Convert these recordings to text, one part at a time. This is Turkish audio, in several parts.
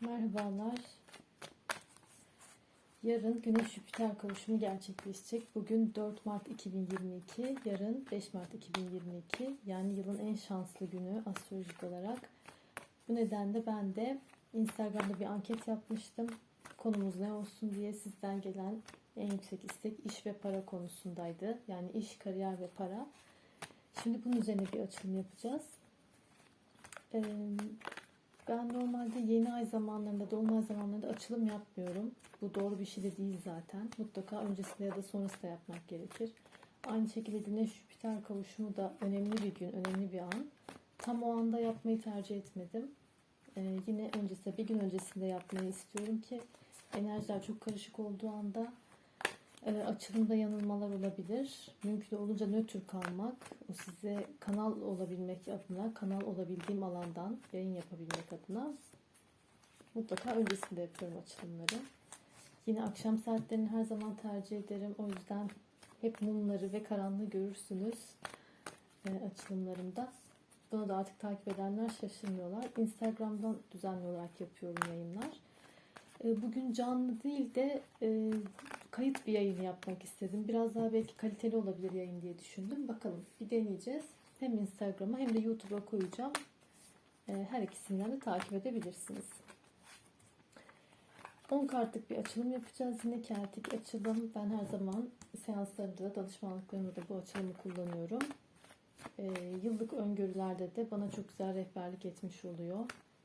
Merhabalar. Yarın Güneş Jüpiter kavuşumu gerçekleşecek. Bugün 4 Mart 2022, yarın 5 Mart 2022. Yani yılın en şanslı günü astrolojik olarak. Bu nedenle ben de Instagram'da bir anket yapmıştım. Konumuz ne olsun diye sizden gelen en yüksek istek iş ve para konusundaydı. Yani iş, kariyer ve para. Şimdi bunun üzerine bir açılım yapacağız. Ee, ben normalde yeni ay zamanlarında, dolunay zamanlarında açılım yapmıyorum. Bu doğru bir şey de değil zaten. Mutlaka öncesinde ya da sonrasında yapmak gerekir. Aynı şekilde Güneş Jüpiter kavuşumu da önemli bir gün, önemli bir an. Tam o anda yapmayı tercih etmedim. Ee, yine öncesinde, bir gün öncesinde yapmayı istiyorum ki enerjiler çok karışık olduğu anda e, açılımda yanılmalar olabilir. Mümkün olunca nötr kalmak, o size kanal olabilmek adına, kanal olabildiğim alandan yayın yapabilmek adına mutlaka öncesinde yapıyorum açılımları. Yine akşam saatlerini her zaman tercih ederim. O yüzden hep mumları ve karanlığı görürsünüz e, açılımlarımda. Bunu da artık takip edenler şaşırmıyorlar. Instagram'dan düzenli olarak yapıyorum yayınlar. E, Bugün canlı değil de e, kayıt bir yayın yapmak istedim. Biraz daha belki kaliteli olabilir yayın diye düşündüm. Bakalım bir deneyeceğiz. Hem Instagram'a hem de YouTube'a koyacağım. E, Her ikisinden de takip edebilirsiniz. 10 kartlık bir açılım yapacağız. Yine keltik açılım. Ben her zaman seanslarımda da danışmanlıklarımda da bu açılımı kullanıyorum. E, yıllık öngörülerde de bana çok güzel rehberlik etmiş oluyor.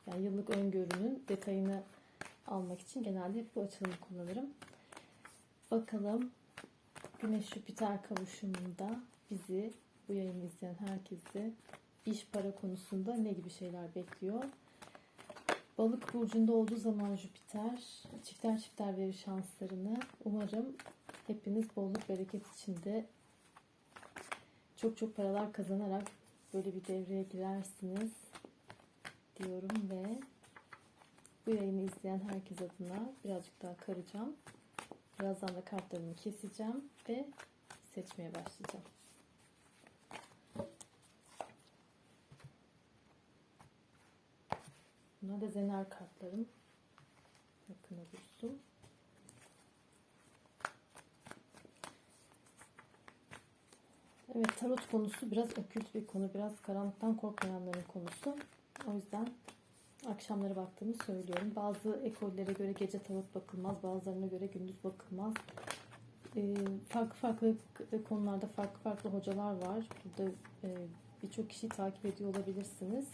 Yani yıllık öngörünün detayını almak için genelde hep bu açılımı kullanırım. Bakalım Güneş Jüpiter kavuşumunda bizi bu yayını izleyen herkesi iş para konusunda ne gibi şeyler bekliyor? Balık burcunda olduğu zaman Jüpiter çifter çifter verir şanslarını. Umarım hepiniz bolluk bereket içinde çok çok paralar kazanarak böyle bir devreye girersiniz diyorum ve bu yayını izleyen herkes adına birazcık daha karacağım. Birazdan da kartlarımı keseceğim ve seçmeye başlayacağım. Bunlar da zener kartlarım. Yakına dursun. Evet tarot konusu biraz okült bir konu. Biraz karanlıktan korkmayanların konusu. O yüzden akşamları baktığımı söylüyorum. Bazı ekollere göre gece tarot bakılmaz, bazılarına göre gündüz bakılmaz. Ee, farklı farklı konularda farklı farklı hocalar var. Burada e, birçok kişiyi takip ediyor olabilirsiniz.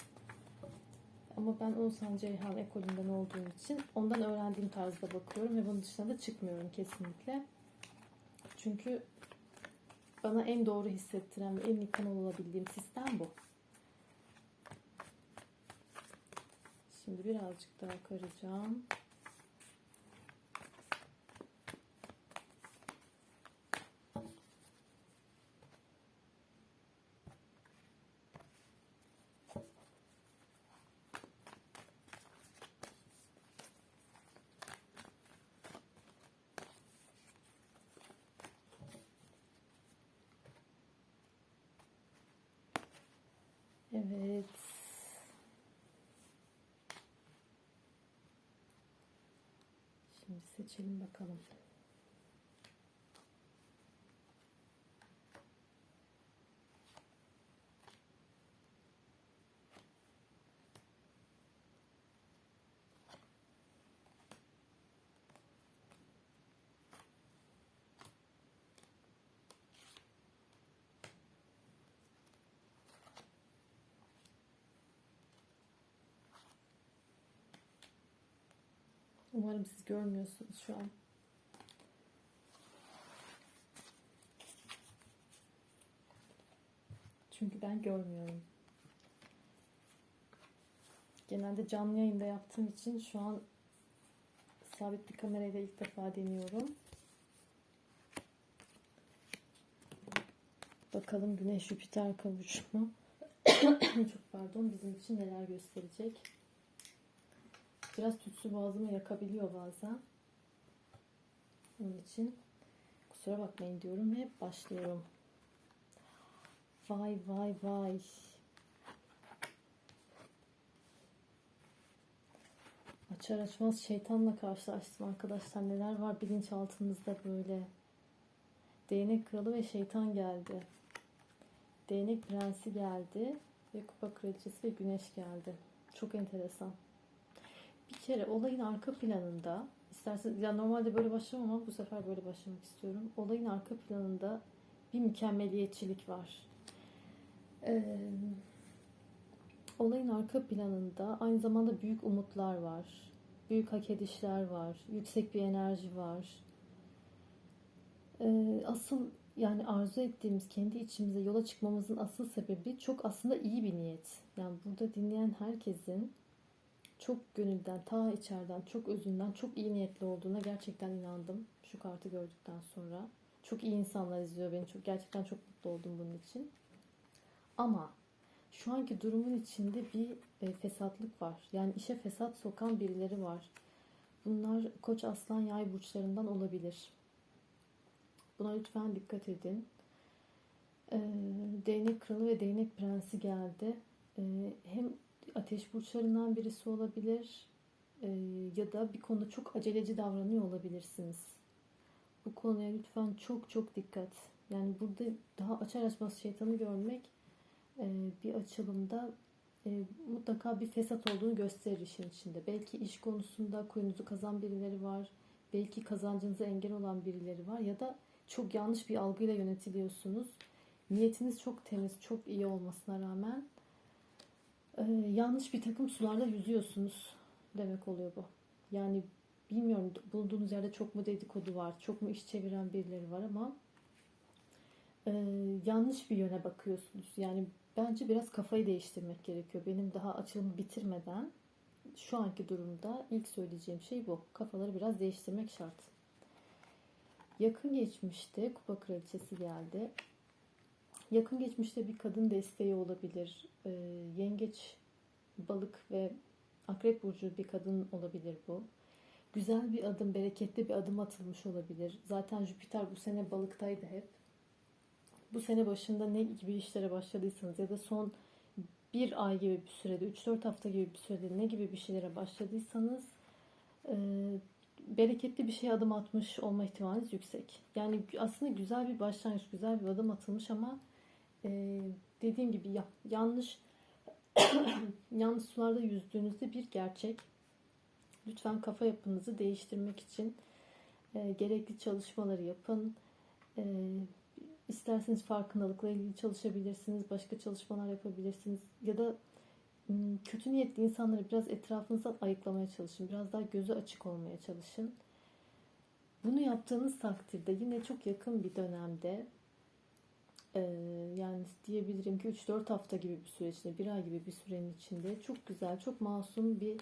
Ama ben Oğuzhan Ceyhan ekolünden olduğum için ondan öğrendiğim tarzda bakıyorum ve bunun dışına da çıkmıyorum kesinlikle. Çünkü bana en doğru hissettiren ve en yakın olabildiğim sistem bu. Şimdi birazcık daha karacağım. Evet. Şimdi seçelim bakalım. Umarım siz görmüyorsunuz şu an. Çünkü ben görmüyorum. Genelde canlı yayında yaptığım için şu an sabit bir kamerayla ilk defa deniyorum. Bakalım Güneş Jüpiter kavuşumu. Çok pardon bizim için neler gösterecek. Biraz tütsü boğazımı yakabiliyor bazen. Onun için kusura bakmayın diyorum ve başlıyorum. Vay vay vay. Açar açmaz şeytanla karşılaştım arkadaşlar. Neler var bilinçaltınızda böyle. Değnek kralı ve şeytan geldi. Değnek prensi geldi. Ve kupa kraliçesi ve güneş geldi. Çok enteresan. Bir kere olayın arka planında isterseniz ya normalde böyle başlamam ama bu sefer böyle başlamak istiyorum. Olayın arka planında bir mükemmeliyetçilik var. Ee, olayın arka planında aynı zamanda büyük umutlar var. Büyük hak edişler var. Yüksek bir enerji var. Ee, asıl yani arzu ettiğimiz kendi içimize yola çıkmamızın asıl sebebi çok aslında iyi bir niyet. Yani burada dinleyen herkesin çok gönülden, ta içeriden, çok özünden, çok iyi niyetli olduğuna gerçekten inandım. Şu kartı gördükten sonra. Çok iyi insanlar izliyor beni. Çok gerçekten çok mutlu oldum bunun için. Ama şu anki durumun içinde bir e, fesatlık var. Yani işe fesat sokan birileri var. Bunlar Koç, Aslan, Yay burçlarından olabilir. Buna lütfen dikkat edin. Ee, değnek kralı ve değnek prensi geldi. Ee, hem ateş burçlarından birisi olabilir ee, ya da bir konuda çok aceleci davranıyor olabilirsiniz. Bu konuya lütfen çok çok dikkat. Yani burada daha açar açmaz şeytanı görmek e, bir açılımda e, mutlaka bir fesat olduğunu gösterir işin içinde. Belki iş konusunda kuyunuzu kazan birileri var. Belki kazancınıza engel olan birileri var ya da çok yanlış bir algıyla yönetiliyorsunuz. Niyetiniz çok temiz, çok iyi olmasına rağmen e, yanlış bir takım sularda yüzüyorsunuz demek oluyor bu. Yani bilmiyorum bulunduğunuz yerde çok mu dedikodu var, çok mu iş çeviren birileri var ama e, yanlış bir yöne bakıyorsunuz. Yani bence biraz kafayı değiştirmek gerekiyor. Benim daha açılımı bitirmeden şu anki durumda ilk söyleyeceğim şey bu. Kafaları biraz değiştirmek şart. Yakın geçmişte kupa kraliçesi geldi. Yakın geçmişte bir kadın desteği olabilir. E, yengeç, balık ve akrep burcu bir kadın olabilir bu. Güzel bir adım, bereketli bir adım atılmış olabilir. Zaten Jüpiter bu sene balıktaydı hep. Bu sene başında ne gibi işlere başladıysanız ya da son bir ay gibi bir sürede, 3-4 hafta gibi bir sürede ne gibi bir şeylere başladıysanız e, bereketli bir şey adım atmış olma ihtimaliniz yüksek. Yani aslında güzel bir başlangıç, güzel bir adım atılmış ama e, dediğim gibi ya, yanlış yanlış sularda yüzdüğünüzde bir gerçek. Lütfen kafa yapınızı değiştirmek için e, gerekli çalışmaları yapın. E, isterseniz farkındalıkla ilgili çalışabilirsiniz, başka çalışmalar yapabilirsiniz ya da kötü niyetli insanları biraz etrafınızdan ayıklamaya çalışın. Biraz daha gözü açık olmaya çalışın. Bunu yaptığınız takdirde yine çok yakın bir dönemde yani diyebilirim ki 3-4 hafta gibi bir süreçte, bir ay gibi bir sürenin içinde çok güzel, çok masum bir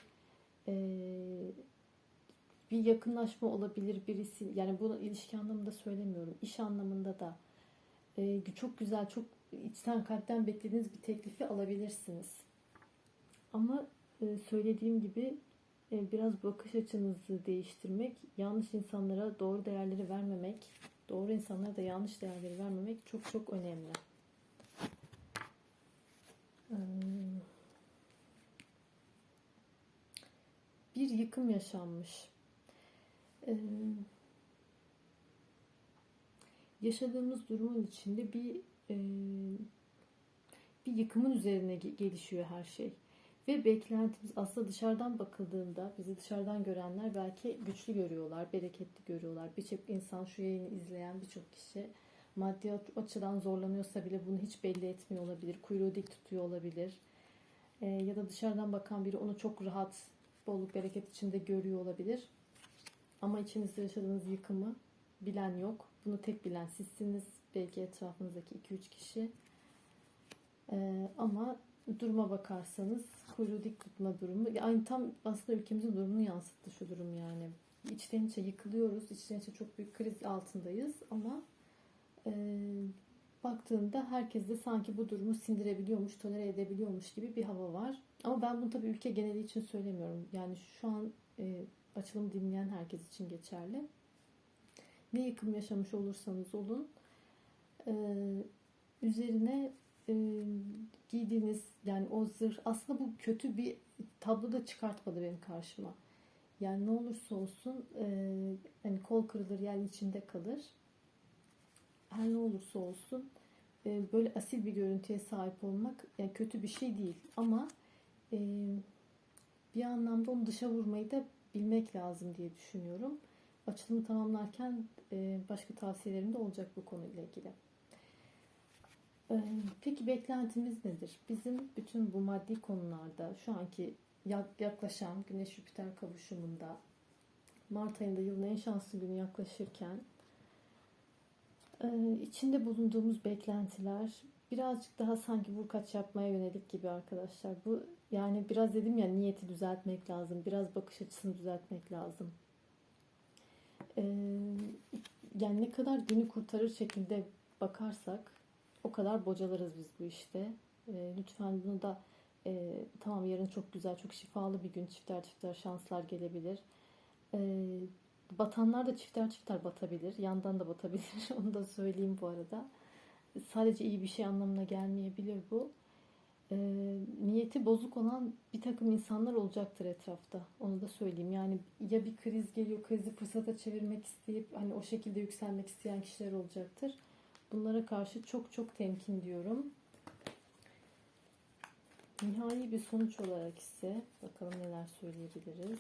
bir yakınlaşma olabilir birisi. Yani bunu ilişki anlamında söylemiyorum. iş anlamında da çok güzel, çok içten kalpten beklediğiniz bir teklifi alabilirsiniz. Ama söylediğim gibi biraz bakış açınızı değiştirmek, yanlış insanlara doğru değerleri vermemek, doğru insanlara da yanlış değerleri vermemek çok çok önemli. Bir yıkım yaşanmış. Yaşadığımız durumun içinde bir bir yıkımın üzerine gelişiyor her şey. Ve beklentimiz aslında dışarıdan bakıldığında bizi dışarıdan görenler belki güçlü görüyorlar, bereketli görüyorlar. Birçok insan şu yayını izleyen birçok kişi maddi açıdan zorlanıyorsa bile bunu hiç belli etmiyor olabilir. Kuyruğu dik tutuyor olabilir. Ee, ya da dışarıdan bakan biri onu çok rahat, bolluk bereket içinde görüyor olabilir. Ama içinizde yaşadığınız yıkımı bilen yok. Bunu tek bilen sizsiniz. Belki etrafınızdaki 2-3 kişi. Ee, ama duruma bakarsanız kuyruğu dik tutma durumu. Yani tam aslında ülkemizin durumunu yansıttı şu durum yani. İçten içe yıkılıyoruz. İçten içe çok büyük kriz altındayız ama e, baktığında herkes de sanki bu durumu sindirebiliyormuş, tolere edebiliyormuş gibi bir hava var. Ama ben bunu tabii ülke geneli için söylemiyorum. Yani şu an e, açılımı dinleyen herkes için geçerli. Ne yıkım yaşamış olursanız olun e, üzerine e, giydiğiniz yani o zırh aslında bu kötü bir tablo da çıkartmadı benim karşıma. Yani ne olursa olsun e, hani kol kırılır yer içinde kalır. Her ne olursa olsun e, böyle asil bir görüntüye sahip olmak yani kötü bir şey değil. Ama e, bir anlamda onu dışa vurmayı da bilmek lazım diye düşünüyorum. Açılımı tamamlarken başka tavsiyelerim de olacak bu konuyla ilgili. E, Peki beklentimiz nedir? Bizim bütün bu maddi konularda şu anki yak- yaklaşan Güneş-Jüpiter kavuşumunda Mart ayında yılın en şanslı günü yaklaşırken e, içinde bulunduğumuz beklentiler birazcık daha sanki vurkaç yapmaya yönelik gibi arkadaşlar. Bu yani biraz dedim ya niyeti düzeltmek lazım. Biraz bakış açısını düzeltmek lazım. E, yani ne kadar günü kurtarır şekilde bakarsak o kadar bocalarız biz bu işte. E, lütfen bunu da e, tamam yarın çok güzel, çok şifalı bir gün. Çifter çifter şanslar gelebilir. E, batanlar da çifter çifter batabilir. Yandan da batabilir. Onu da söyleyeyim bu arada. Sadece iyi bir şey anlamına gelmeyebilir bu. E, niyeti bozuk olan bir takım insanlar olacaktır etrafta. Onu da söyleyeyim. Yani ya bir kriz geliyor, krizi fırsata çevirmek isteyip hani o şekilde yükselmek isteyen kişiler olacaktır. Bunlara karşı çok çok temkin diyorum. Nihai bir sonuç olarak ise bakalım neler söyleyebiliriz.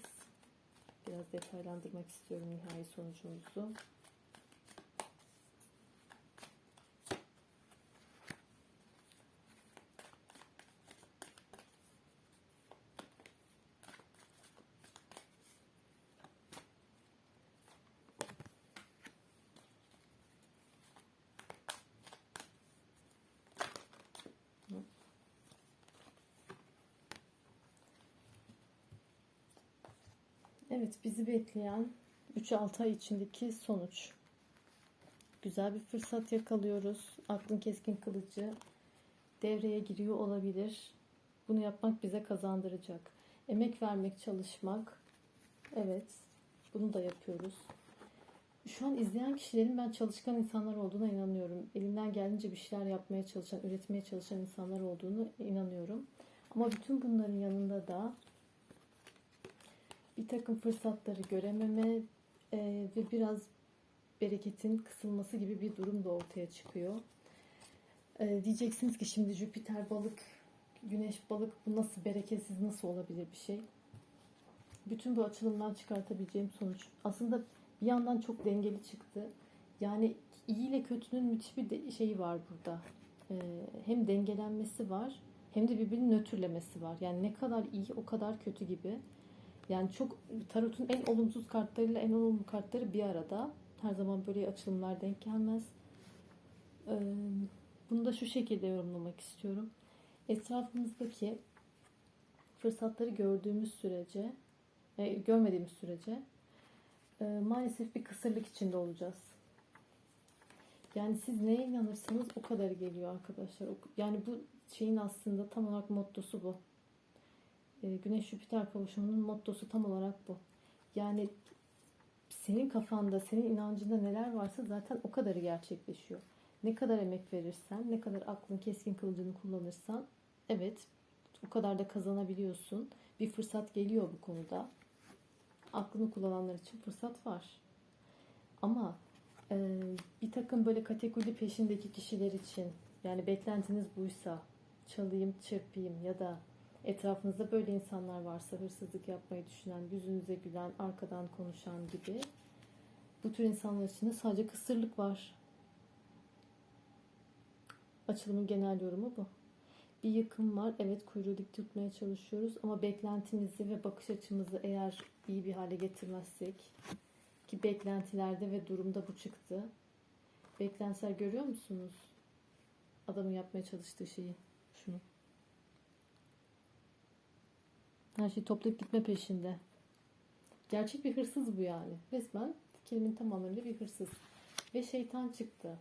Biraz detaylandırmak istiyorum nihai sonucumuzu. Evet, bizi bekleyen 3-6 ay içindeki sonuç. Güzel bir fırsat yakalıyoruz. Aklın keskin kılıcı devreye giriyor olabilir. Bunu yapmak bize kazandıracak. Emek vermek, çalışmak. Evet, bunu da yapıyoruz. Şu an izleyen kişilerin ben çalışkan insanlar olduğuna inanıyorum. Elinden geldiğince bir şeyler yapmaya çalışan, üretmeye çalışan insanlar olduğunu inanıyorum. Ama bütün bunların yanında da bir takım fırsatları görememe e, ve biraz bereketin kısılması gibi bir durum da ortaya çıkıyor. E, diyeceksiniz ki şimdi Jüpiter balık, Güneş balık bu nasıl bereketsiz nasıl olabilir bir şey? Bütün bu açılımdan çıkartabileceğim sonuç aslında bir yandan çok dengeli çıktı. Yani iyi ile kötünün müthiş bir de- şeyi var burada. E, hem dengelenmesi var hem de birbirini nötrlemesi var. Yani ne kadar iyi o kadar kötü gibi. Yani çok tarotun en olumsuz kartlarıyla en olumlu kartları bir arada. Her zaman böyle açılımlar denk gelmez. Ee, Bunu da şu şekilde yorumlamak istiyorum. Etrafımızdaki fırsatları gördüğümüz sürece, e, görmediğimiz sürece e, maalesef bir kısırlık içinde olacağız. Yani siz neye inanırsanız o kadar geliyor arkadaşlar. Yani bu şeyin aslında tam olarak mottosu bu. E, Güneş Jüpiter kavuşumunun mottosu tam olarak bu. Yani senin kafanda, senin inancında neler varsa zaten o kadarı gerçekleşiyor. Ne kadar emek verirsen, ne kadar aklın keskin kılıcını kullanırsan evet o kadar da kazanabiliyorsun. Bir fırsat geliyor bu konuda. Aklını kullananlar için fırsat var. Ama e, bir takım böyle kategori peşindeki kişiler için yani beklentiniz buysa çalayım, çırpayım ya da etrafınızda böyle insanlar varsa hırsızlık yapmayı düşünen, yüzünüze gülen, arkadan konuşan gibi bu tür insanlar için de sadece kısırlık var. Açılımın genel yorumu bu. Bir yıkım var. Evet kuyruğu dik tutmaya çalışıyoruz ama beklentimizi ve bakış açımızı eğer iyi bir hale getirmezsek ki beklentilerde ve durumda bu çıktı. Beklentiler görüyor musunuz? Adamın yapmaya çalıştığı şeyi. Her şeyi toplayıp gitme peşinde. Gerçek bir hırsız bu yani. Resmen kelimenin tam anlamıyla bir hırsız. Ve şeytan çıktı.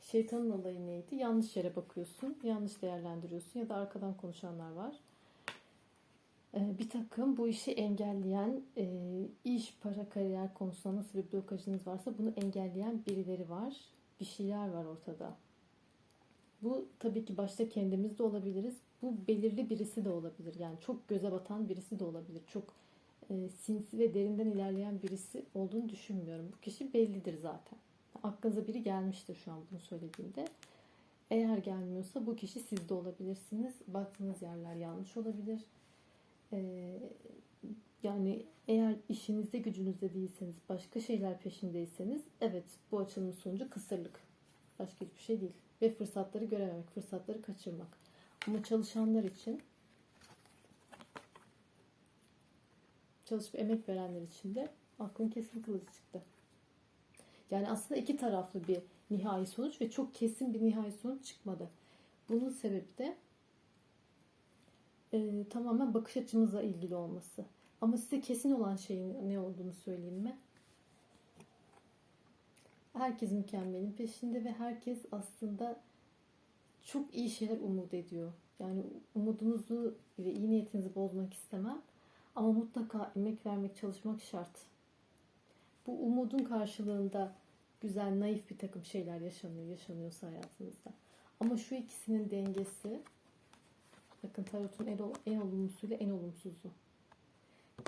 Şeytanın olayı neydi? Yanlış yere bakıyorsun, yanlış değerlendiriyorsun ya da arkadan konuşanlar var. Ee, Bir takım bu işi engelleyen, e, iş, para, kariyer konusunda nasıl bir blokajınız varsa bunu engelleyen birileri var. Bir şeyler var ortada. Bu tabii ki başta kendimiz de olabiliriz. Bu belirli birisi de olabilir. Yani çok göze batan birisi de olabilir. Çok e, sinsi ve derinden ilerleyen birisi olduğunu düşünmüyorum. Bu kişi bellidir zaten. Aklınıza biri gelmiştir şu an bunu söylediğimde. Eğer gelmiyorsa bu kişi siz de olabilirsiniz. Baktığınız yerler yanlış olabilir. Ee, yani eğer işinizde gücünüzde değilseniz, başka şeyler peşindeyseniz evet bu açılımın sonucu kısırlık. Başka hiçbir şey değil. Ve fırsatları görememek, fırsatları kaçırmak. Ama çalışanlar için çalışıp emek verenler için de aklın kesin kılıcı çıktı. Yani aslında iki taraflı bir nihai sonuç ve çok kesin bir nihai sonuç çıkmadı. Bunun sebebi de e, tamamen bakış açımızla ilgili olması. Ama size kesin olan şeyin ne olduğunu söyleyeyim mi? Herkes mükemmelin peşinde ve herkes aslında çok iyi şeyler umut ediyor. Yani umudunuzu ve iyi niyetinizi bozmak istemem. Ama mutlaka emek vermek, çalışmak şart. Bu umudun karşılığında güzel, naif bir takım şeyler yaşanıyor, yaşanıyorsa hayatınızda. Ama şu ikisinin dengesi, bakın tarotun en, en olumlusuyla en olumsuzu.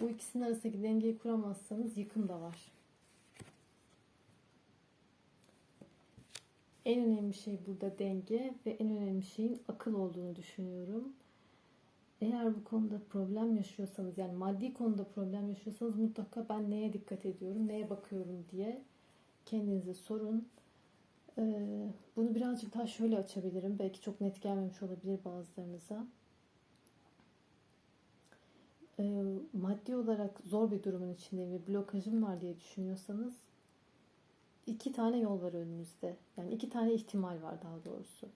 Bu ikisinin arasındaki dengeyi kuramazsanız yıkım da var. En önemli şey burada denge ve en önemli şeyin akıl olduğunu düşünüyorum. Eğer bu konuda problem yaşıyorsanız yani maddi konuda problem yaşıyorsanız mutlaka ben neye dikkat ediyorum, neye bakıyorum diye kendinize sorun. Ee, bunu birazcık daha şöyle açabilirim. Belki çok net gelmemiş olabilir bazılarınıza. Ee, maddi olarak zor bir durumun içindeyim ve blokajım var diye düşünüyorsanız iki tane yol var önünüzde. Yani iki tane ihtimal var daha doğrusu.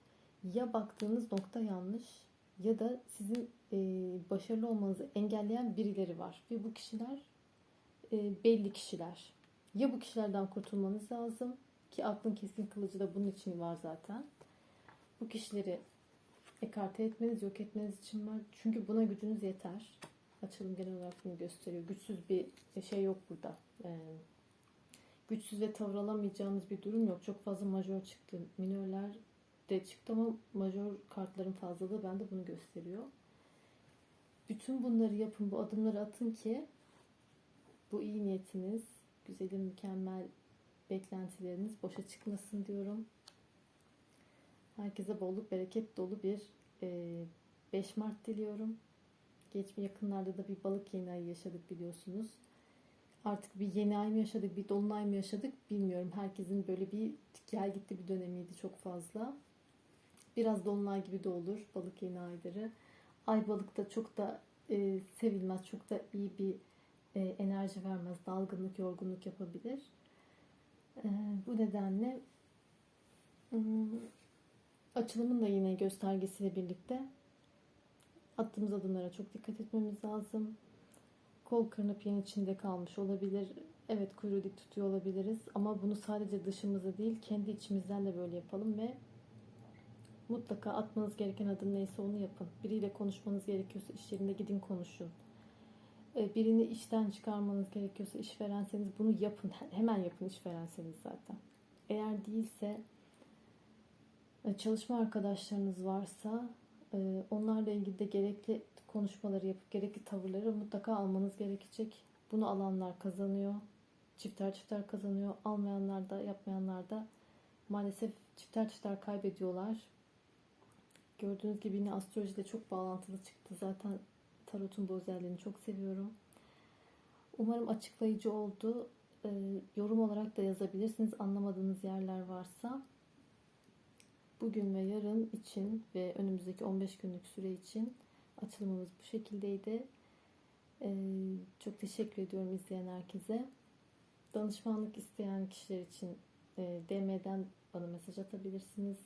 Ya baktığınız nokta yanlış ya da sizin e, başarılı olmanızı engelleyen birileri var. Ve bu kişiler e, belli kişiler. Ya bu kişilerden kurtulmanız lazım ki aklın keskin kılıcı da bunun için var zaten. Bu kişileri ekarte etmeniz, yok etmeniz için var. Çünkü buna gücünüz yeter. Açılım genel olarak bunu gösteriyor. Güçsüz bir şey yok burada. Ee, güçsüz ve tavır alamayacağınız bir durum yok. Çok fazla majör çıktı. Minörler de çıktı ama majör kartların fazlalığı bende bunu gösteriyor. Bütün bunları yapın, bu adımları atın ki bu iyi niyetiniz, güzelim mükemmel beklentileriniz boşa çıkmasın diyorum. Herkese bolluk bereket dolu bir e, 5 Mart diliyorum. Geçme yakınlarda da bir balık yeni ayı yaşadık biliyorsunuz. Artık bir yeni ay mı yaşadık, bir dolunay mı yaşadık bilmiyorum. Herkesin böyle bir gel gitti bir dönemiydi çok fazla. Biraz dolunay gibi de olur balık yeni ayları. Ay balıkta çok da e, sevilmez, çok da iyi bir e, enerji vermez. Dalgınlık, yorgunluk yapabilir. E, bu nedenle ım, açılımın da yine göstergesiyle birlikte attığımız adımlara çok dikkat etmemiz lazım. Kol kırınıp yen içinde kalmış olabilir. Evet kuyruğu dik tutuyor olabiliriz ama bunu sadece dışımıza değil kendi içimizden de böyle yapalım ve mutlaka atmanız gereken adım neyse onu yapın. Biriyle konuşmanız gerekiyorsa iş yerinde gidin konuşun. Ee, Birini işten çıkarmanız gerekiyorsa işverenseniz bunu yapın. Hemen yapın işverenseniz zaten. Eğer değilse e, çalışma arkadaşlarınız varsa onlarla ilgili de gerekli konuşmaları yapıp gerekli tavırları mutlaka almanız gerekecek. Bunu alanlar kazanıyor. Çifter çifter kazanıyor. Almayanlar da yapmayanlar da maalesef çifter çifter kaybediyorlar. Gördüğünüz gibi yine astrolojide çok bağlantılı çıktı. Zaten tarotun bu özelliğini çok seviyorum. Umarım açıklayıcı oldu. E, yorum olarak da yazabilirsiniz anlamadığınız yerler varsa. Bugün ve yarın için ve önümüzdeki 15 günlük süre için açılımımız bu şekildeydi. Ee, çok teşekkür ediyorum izleyen herkese. Danışmanlık isteyen kişiler için e, DM'den bana mesaj atabilirsiniz.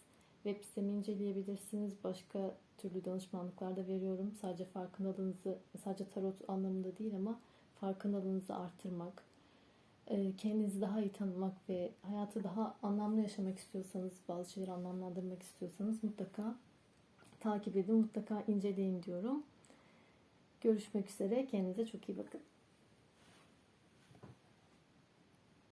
Web sitemi inceleyebilirsiniz. Başka türlü danışmanlıklar da veriyorum. Sadece farkındalığınızı, sadece tarot anlamında değil ama farkındalığınızı artırmak, kendinizi daha iyi tanımak ve hayatı daha anlamlı yaşamak istiyorsanız, bazı şeyleri anlamlandırmak istiyorsanız mutlaka takip edin, mutlaka inceleyin diyorum. Görüşmek üzere. Kendinize çok iyi bakın.